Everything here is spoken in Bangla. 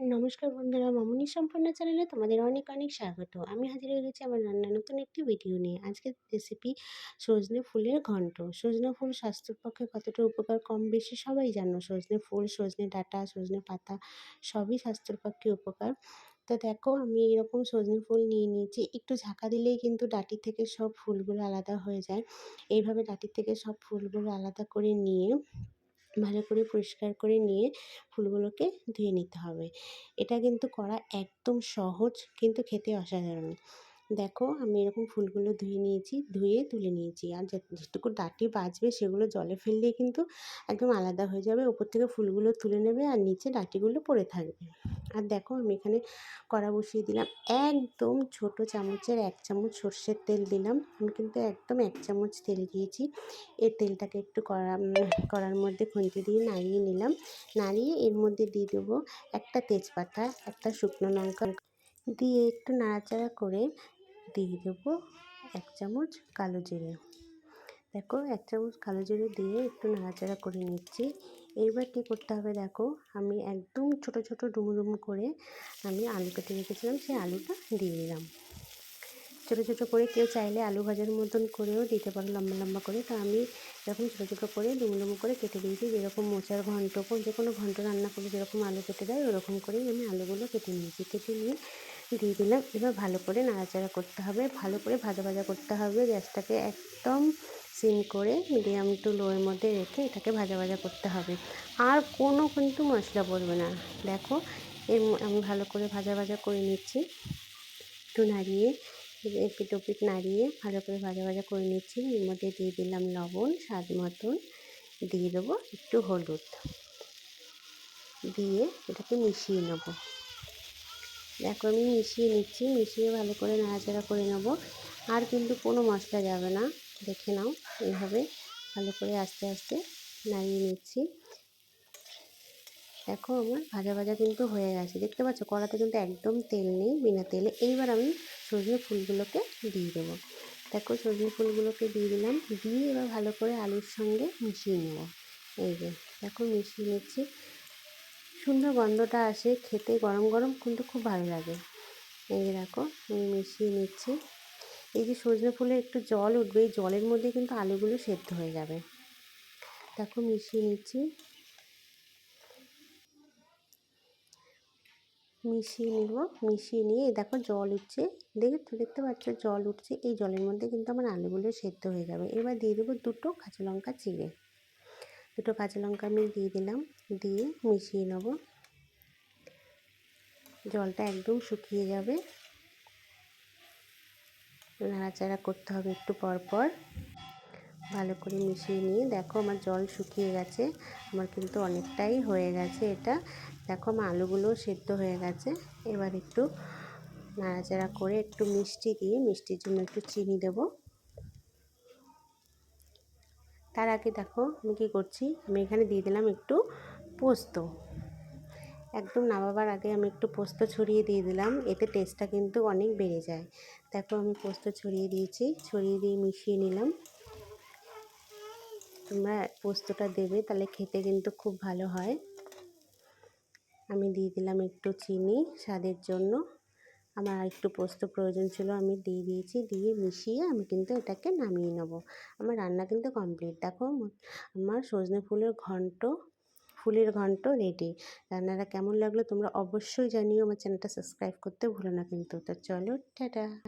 নমস্কার বন্ধুরা, মামুনি সম্পূর্ণ চ্যানেলে তোমাদের অনেক অনেক স্বাগত। আমি হাজির হয়ে গেছি আমার রান্নার নতুন একটি ভিডিও নিয়ে। আজকের রেসিপি সজনে ফুলের ঘন্ট। সজনে ফুল স্বাস্থ্যের পক্ষে কতটা উপকার কম বেশি সবাই জানো। সজনে ফুল, সজনে ডাঁটা, সজনে পাতা সবই স্বাস্থ্যের পক্ষে উপকার। তো দেখো, আমি এরকম সজনে ফুল নিয়ে নিয়েছি। একটু ঝাঁকা দিলেই কিন্তু ডাঁটি থেকে সব ফুলগুলো আলাদা হয়ে যায়। এইভাবে ডাঁটি থেকে সব ফুলগুলো আলাদা করে নিয়ে ভালো করে পরিষ্কার করে নিয়ে ফুলগুলোকে ধুয়ে নিতে হবে। এটা কিন্তু করা একদম সহজ, কিন্তু খেতে অসাধারণ। দেখো আমি এরকম ফুলগুলো ধুয়ে নিয়েছি, ধুয়ে তুলে নিয়েছি। আর যেটুকু ডাঁটি বাঁচবে সেগুলো জলে ফেললেই কিন্তু একদম আলাদা হয়ে যাবে। ওপর থেকে ফুলগুলো তুলে নেবে আর নিচে ডাঁটিগুলো পড়ে থাকবে। আর দেখো আমি এখানে কড়া বসিয়ে দিলাম। একদম ছোট চামচের এক চামচ সর্ষের তেল দিলাম। আমি কিন্তু একদম এক চামচ তেল দিয়েছি। এই তেলটাকে একটু কড়া কড়ার মধ্যে খুন্তি দিয়ে নাড়িয়ে নিলাম। নাড়িয়ে এর মধ্যে দিয়ে দেবো একটা তেজপাতা, একটা শুকনো লঙ্কা। দিয়ে একটু নাড়াচাড়া করে দিয়ে দেবো এক চামচ কালো জিরে। দেখো, এক চামচ কালো জিরে দিয়ে একটু নাড়াচাড়া করে নিচ্ছি। এইবার কী করতে হবে দেখো, আমি একদম ছোট ছোট ডুমো ডুমো করে আমি আলু কেটে রেখেছিলাম, সেই আলুটা দিয়ে দিলাম। ছোটো ছোটো করে কেউ চাইলে আলু ভাজার মতন করেও দিতে পারো, লম্বা লম্বা করে। তো আমি এরকম ছোটো ছোটো করে ডুমো ডুমো করে কেটে দিয়েছি, যেরকম মোচার ঘন্ট যে কোনো ঘন্ট রান্না করে যেরকম আলু কেটে দেয়, ওরকম করেই আমি আলুগুলো কেটে নিয়েছি। কেটে নিয়ে দিয়ে দিলাম। এবার ভালো করে নাড়াচাড়া করতে হবে। ভালো করে ভাজা ভাজা করতে হবে। গ্যাসটাকে একদম সিম করে মিডিয়াম টু লোয়ের মধ্যে রেখে এটাকে ভাজা ভাজা করতে হবে। আর কোনো কিন্তু মশলা পড়বে না। দেখো এর আমি ভালো করে ভাজা ভাজা করে নিচ্ছি। একটু নাড়িয়ে এপিট ওপিট নাড়িয়ে ভালো করে ভাজা ভাজা করে নিচ্ছি। এর মধ্যে দিয়ে দিলাম লবণ, স্বাদ মতন। দিয়ে দেবো একটু হলুদ। দিয়ে এটাকে মিশিয়ে নেব। দেখো, আমি মিশিয়ে নিচ্ছি, মিশিয়ে ভালো করে নাড়াচাড়া করে নেব। আর কিন্তু কোনো মশলা যাবে না। দেখে নাও, এইভাবে ভালো করে আস্তে আস্তে নাড়িয়ে নিচ্ছি। দেখো, আমার ভাজা ভাজা কিন্তু হয়ে গেছে। দেখতে পাচ্ছ, কড়াতে কিন্তু একদম তেল নেই, বিনা তেলে। এইবার আমি সজনে ফুলগুলোকে দিয়ে দেবো। দেখো সজনে ফুলগুলোকে দিয়ে দিলাম। দিয়ে এবার ভালো করে আলুর সঙ্গে মিশিয়ে নেব। এই যে, দেখো, মিশিয়ে নিচ্ছি। সুন্দর গন্ধটা আসে, খেতে গরম গরম কিন্তু খুব ভালো লাগে। এই দেখো, আমি মিশিয়ে নিচ্ছি। এই যে সজনে ফুলে একটু জল উঠবে, এই জলের মধ্যে কিন্তু আলুগুলো সেদ্ধ হয়ে যাবে। দেখো, মিশিয়ে নিচ্ছি। মিশিয়ে নিব, মিশিয়ে নিয়ে দেখো জল উঠছে। দেখে দেখতে পাচ্ছ, জল উঠছে। এই জলের মধ্যে কিন্তু আমার আলুগুলো সেদ্ধ হয়ে যাবে। এবার দিয়ে দেবো দুটো কাঁচা লঙ্কা চিড়ে। দুটো কাঁচা লঙ্কা আমি দিয়ে দিলাম, দিয়ে মিশিয়ে নেব। জলটা একদম শুকিয়ে যাবে। নাড়াচাড়া করতে হবে একটু পর পর। ভালো করে মিশিয়ে নিয়ে, দেখো আমার জল শুকিয়ে গেছে। আমার কিন্তু অনেকটাই হয়ে গেছে এটা। দেখো আমার আলুগুলো সেদ্ধ হয়ে গেছে। এবার একটু নাড়াচাড়া করে একটু মিষ্টি দিয়ে, মিষ্টির জন্য একটু চিনি দেব। তার আগে দেখো আমি কী করছি? আমি এখানে দিয়ে দিলাম একটু পোস্ত। একদম নামাবার আগে আমি একটু পোস্ত ছড়িয়ে দিয়ে দিলাম, এতে টেস্টটা কিন্তু অনেক বেড়ে যায়। দেখো আমি পোস্ত ছড়িয়ে দিয়েছি, ছড়িয়ে দিয়ে মিশিয়ে নিলাম। তোমরা পোস্তটা দেবে, তাহলে খেতে কিন্তু খুব ভালো হয়। আমি দিয়ে দিলাম একটু চিনি স্বাদের জন্য। আমার একটু পোস্ত প্রয়োজন ছিল, আমি দিয়ে দিয়েছি, দিয়ে মিশিয়ে আমি কিন্তু এটাকে নামিয়ে নেব। আমার রান্না কিন্তু কমপ্লিট দেখো, আমার সজনে ফুলের ঘন্ট ফুলের ঘন্ট রেডি রান্নাটা কেমন লাগল তোমরা অবশ্যই জানিও। আমার চ্যানেলটা সাবস্ক্রাইব করতে ভুলো না কিন্তু। তো চলো, টাটা।